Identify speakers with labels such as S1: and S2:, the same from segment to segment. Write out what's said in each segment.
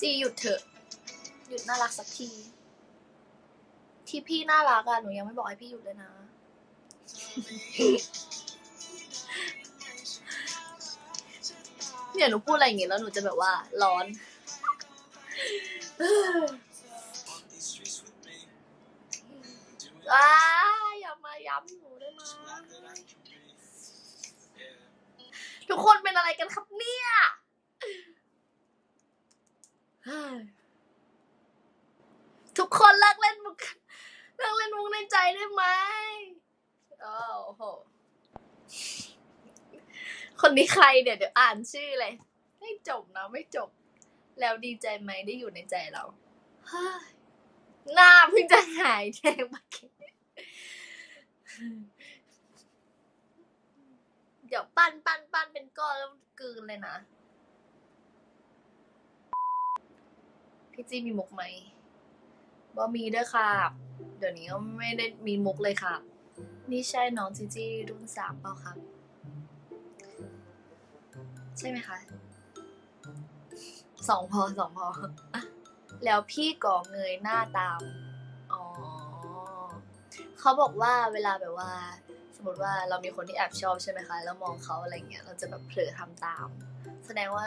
S1: จีหยุดเถอะ หยุดน่ารักสักที ที่พี่น่ารักอะหนูยังไม่บอกให้พี่หยุดเลยนะ เนี่ยหนูพูดอะไรอย่างงี้แล้วหนูจะแบบว่าร้อน คนนี้ใครเดี๋ยวเดี๋ยวอ่านชื่อเลย ไม่จบนะไม่จบ แล้วดีใจไหมได้อยู่ในใจเราฮ้ยหน้าเพิ่งจะหายแดงมาเกี้เดี๋ยวปั้นปั้นปั้นเป็นก้อนแล้วกืนเลยนะพี่จีมีมุกไหมบ่มีเด้อค่ะ เดี๋ยวนี้ก็ไม่ได้มีมุกเลยค่ะ นี่ใช่น้องจีจีรุ่นสามเปล่าครับ ใช่ไหมคะสองพอสองพออะแล้วพี่ก่อเงยหน้าตาม อ๋อ เขาบอกว่าเวลาแบบว่า สมมติว่าเรามีคนที่แอบชอบใช่ไหมคะ แล้วมองเขาอะไรเงี้ย เราจะแบบเผลอทำตาม แสดงว่า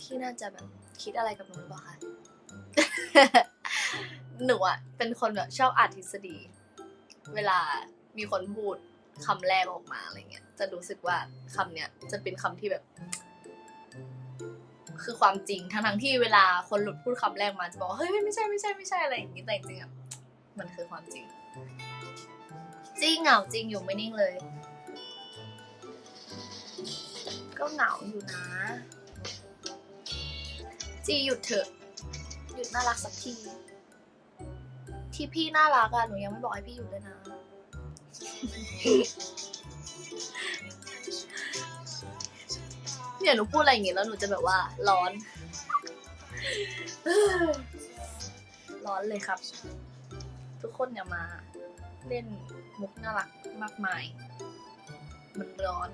S1: พี่น่าจะแบบคิดอะไรกับหนูหรือเปล่าคะ หนูอะเป็นคนแบบชอบอ่านทฤษฎี เวลามีคนพูดคำแรกออกมาอะไรเงี้ย จะรู้สึกว่าคำเนี้ยจะเป็นคำที่แบบ คือความจริงทั้งทั้งที่เวลาคนหลุดพูดคำแรกมาจะบอกว่าเฮ้ยไม่ใช่ไม่ใช่ไม่ใช่อะไรอย่างนี้แต่จริงๆอะมันคือความจริง จริงเหงาจริงอยู่ไม่นิ่งเลย ก็เหงาอยู่นะ จีหยุดเถอะ หยุดน่ารักสักที ที่พี่น่ารักอะหนูยังไม่บอกให้พี่หยุดเลยนะ เนี่ยหนูพูดอะไรอย่างงี้แล้วหนูจะแบบว่าร้อน ร้อนเลยครับ ทุกคนอย่ามา เล่นมุกน่ารักมากมาย มันร้อน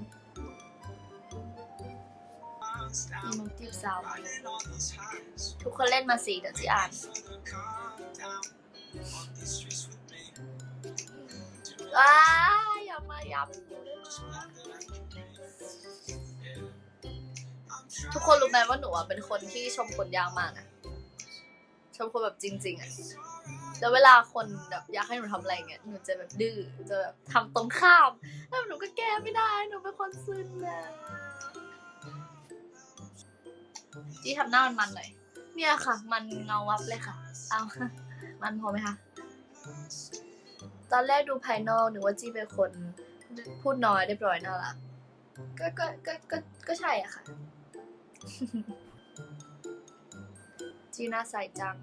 S1: มีมุกจีบสาวทุกคนเล่นมาสิเดี๋ยวจีอ่านอ้าอย่ามาย้ำ ทุกคนรู้ไหมว่าหนูอะเป็นคนที่ชมคนยากมากอะชมคนแบบจริง ๆอะแล้วเวลาคนแบบอยากให้หนูทำอะไรเงี้ยหนูจะแบบดื้อจะแบบทำตรงข้ามแล้วหนูก็แก้ไม่ได้หนูเป็นคนซึนนะจี้ทำหน้ามันๆหน่อยเนี่ยค่ะ มันเงาวับเลยค่ะ เอามันพอไหมคะตอนแรกดูภายนอกนึกว่าจี้เป็นคน พูดน้อยเรียบร้อยน่ารักก็ก็ก็ก็ก็ใช่อะค่ะ จีน่าใสจัง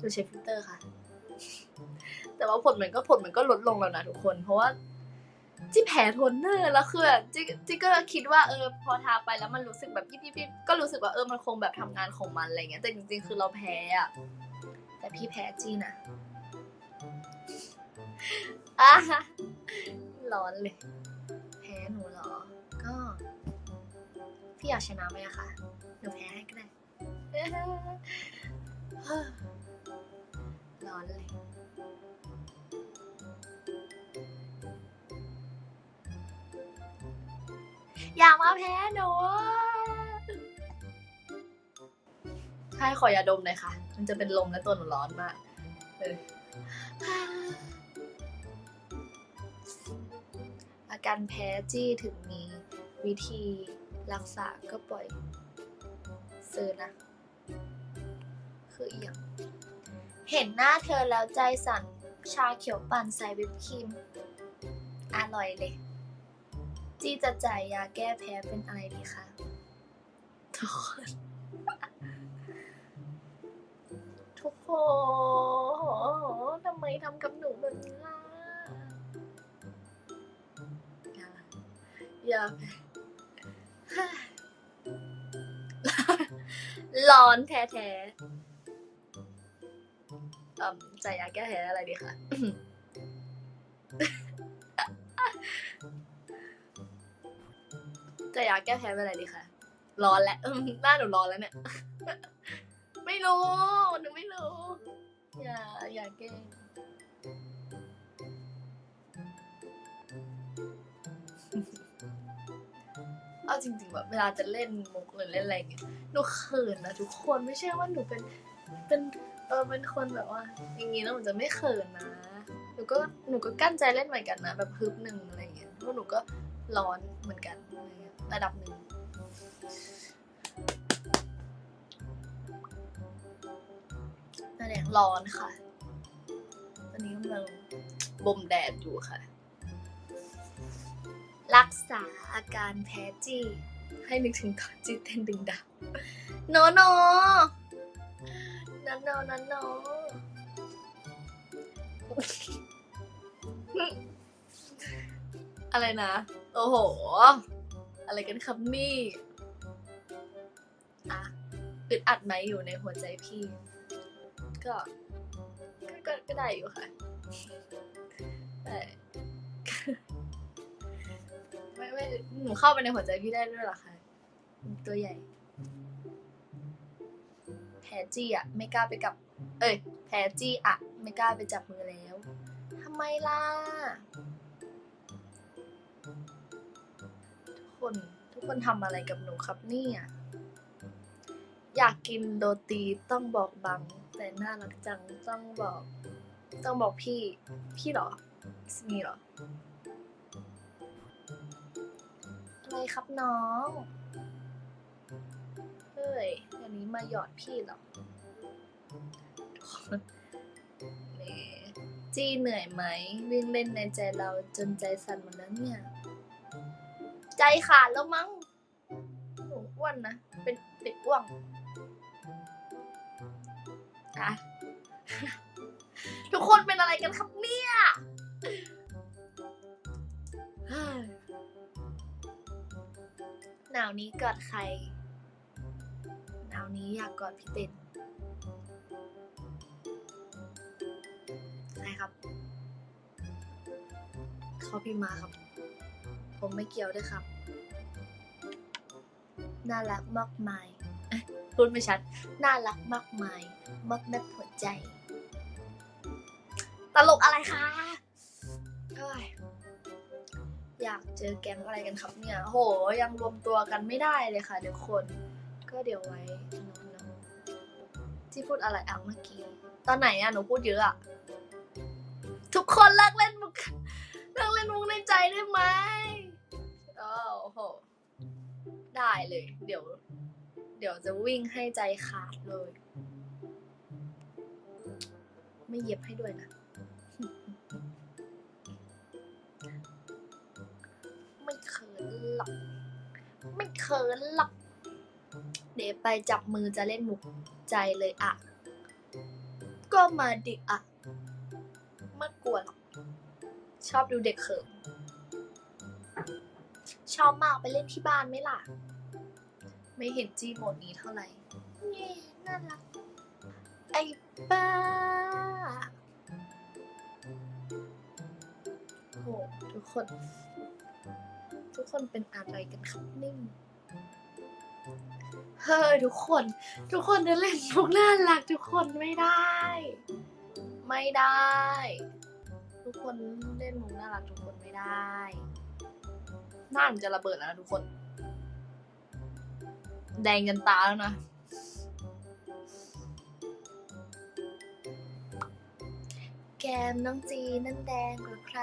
S1: ดูใช้ฟิลเตอร์ค่ะ แต่ว่าผลมันก็ผลมันก็ลดลงแล้วนะทุกคน เพราะว่าจีแพ้โทนเนอร์แล้วคือจีจีก็คิดว่าเออพอทาไปแล้วมันรู้สึกแบบยิบยิบยิบก็รู้สึกว่าเออมันคงแบบทำงานของมันอะไรเงี้ยแต่จริงๆ คือเราแพ้อะแต่พี่แพ้จีนะ อะร้อนเลย แพ้หนูเหรอ ก็ พี่อยากชนะไหมอะคะหนูแพ้ให้ก็ได้ร้อนเลย อย่ามาแพ้หนูใช่ขอยาดมหน่อยค่ะ มันจะเป็นลมและตัวหนูร้อนมากเออ การแพ้จี้ถึงมีวิธีรักษาก็ปล่อยซื้อนะ คืออีย่างเห็นหน้าเธอแล้วใจสั่นชาเขียวปั่นใส่วิปครีม อร่อยเลย จี้จะจ่ายยาแก้แพ้เป็นอะไรดีคะทุกคนทุกคนทำไมทำกับหนูแบบ อย่าร้อนแท้ๆอืมจ่ายาแก้แพ้อะไรดีคะจะยาแก้แพ้เป็นอะไรดีคะร้อนแล้วหน้าหนูร้อนแล้วเนี่ย ไม่รู้หนูไม่รู้ อย่าอย่าแก้ เอาจริงๆแบบเวลาจะเล่นมุกหรือเล่นอะไรอย่างเงี้ยหนูเขินนะทุกคนไม่ใช่ว่าหนูเป็นเป็นเออเป็นคนแบบว่า อย่างงี้แล้วหนูจะไม่เขินนะหนูก็หนูก็กั้นใจเล่นเหมือนกันนะแบบฮึบหนึ่งอะไรเงี้ยเพราะหนูก็ร้อนเหมือนกันอะไรเงี้ยระดับหนึ่งนั่นเองร้อนค่ะ ตอนนี้กำลังบ่มแดดอยู่ค่ะ รักษาอาการแพ้จี้ ให้นึกถึงตอนจี้เต้นดึงดาวโนโนนันโนนันโนอะไรนะ โอ้โห อะไรกันครับนี่อะอึดอัดไหมอยู่ในหัวใจพี่ ก็ ก็ ก็ได้อยู่ค่ะแต่ หนูเข้าไปในหัวใจพี่ได้ด้วยเหรอคะตัวใหญ่ แพจี้อะไม่กล้าไปกับ เอ้ย แพจี้อะไม่กล้าไปจับมือแล้วทำไมล่ะทุกคนทุกคนทำอะไรกับหนูครับเนี่ยอยากกินโรตีต้องบอกบัง แต่น่ารักจังต้องบอก ต้องบอกพี่ พี่หรอมีหรอ อะไรครับน้อง เฮ้ยอันนี้มาหยอดพี่หรอนี่จี้เหนื่อยไหม วิ่งเล่นในใจเราจนใจสั่นหมดแล้วเนี่ย ใจขาดแล้วมั้งหนูอ้วนนะ เป็นเด็กอ้วงอะทุกคนเป็นอะไรกันครับเนี่ย หนาวนี้กอดใคร หนาวนี้อยากกอดพี่เต้นใครครับ เขาพิมพ์มาครับ ผมไม่เกี่ยวด้วยครับ น่ารักมากมายพูดไม่ชัด น่ารักมากมายมากแม่หัวใจ ตลกอะไรคะเอยากเจอแก๊งอะไรกันครับเนี่ยโหยังรวมตัวกันไม่ได้เลยค่ะเดี๋ยวคน ก็เดี๋ยวไว้น้องๆที่พูดอะไรอะเมื่อกี้ ตอนไหนอะหนูพูดเยอะอะทุกคนเลิกเล่นมุกเลิกเล่นมุกในใจได้ไหมโอ้โหได้เลย เดี๋ยว เดี๋ยวจะวิ่งให้ใจขาดเลย ไม่เย็บให้ด้วยนะ เขินหรอก ไม่เขินหรอก เดี๋ยวไปจับมือจะเล่นหมุกใจเลยอะ ก็มาดิอะไม่กลัวหรอก ชอบดูเด็กเขิน ชอบมากไปเล่นที่บ้านไหมล่ะ ไม่เห็นจีโหมดนี้เท่าไหร่เย้น่ารัก ไอ้บ้า โห ทุกคน กคนเป็นอะไรกันครับนิ่งเฮ้ยทุกคน ทุกคนจะเล่นมุกน่ารักทุกคนไม่ได้ ไม่ได้ ทุกคนเล่นมุกน่ารักทุกคนไม่ได้หน้ามันจะระเบิดแล้วนะทุกคน แดงยันตาแล้วนะแก้มน้องจีนั้นแดงกว่าใคร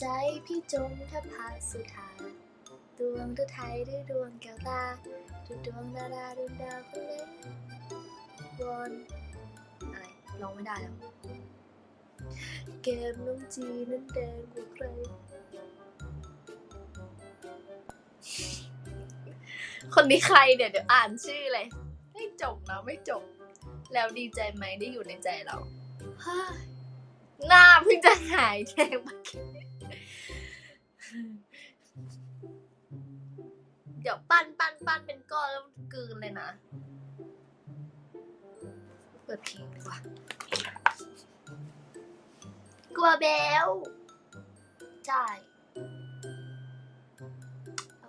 S1: ใจพี่จมทพาสุธาดวงฤทัยด้วยดวงแก้วตาดูดวงดาราดวงดาวคนเล็กวอนอะไรร้องไม่ได้แล้วแก้มน้องจีนั้นแดงกว่าใคร คนนี้ใครเดี๋ยวเดี๋ยวอ่านชื่อเลย ไม่จบนะไม่จบ แล้วดีใจไหมได้อยู่ในใจเราหน้าเพิ่งจะหายแดงเมื่อกี้ เดี๋ยวปั้นปั้นปั้นเป็นก้อนแล้วกลืนเลยนะ เปิดเพลงดีกว่า กลัวเบลใช่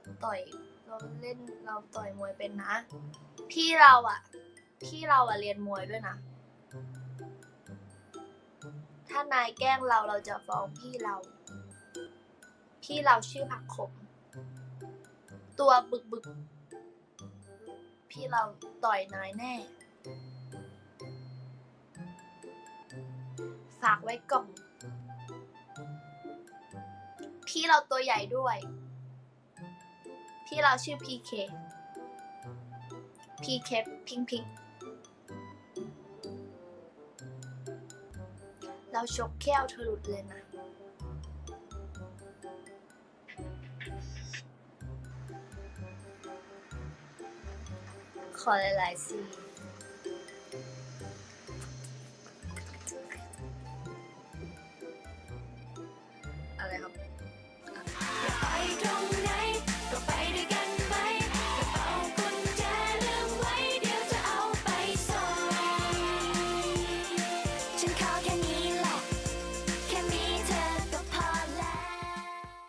S1: ตต่อยเราเล่นเราต่อยมวยเป็นนะ พี่เราอะพี่เราอะเรียนมวยด้วยนะ ถ้านายแกล้งเราเราจะฟ้องพี่เรา พี่เราชื่อผักขม ตัวบึกบึก พี่เราต่อยนายแน่ ฝากไว้กล่อนพี่เราตัวใหญ่ด้วย พี่เราชื่อพีเค พีเคพิงพิง เราชกแก้วเธอหลุดเลยนะ ขอห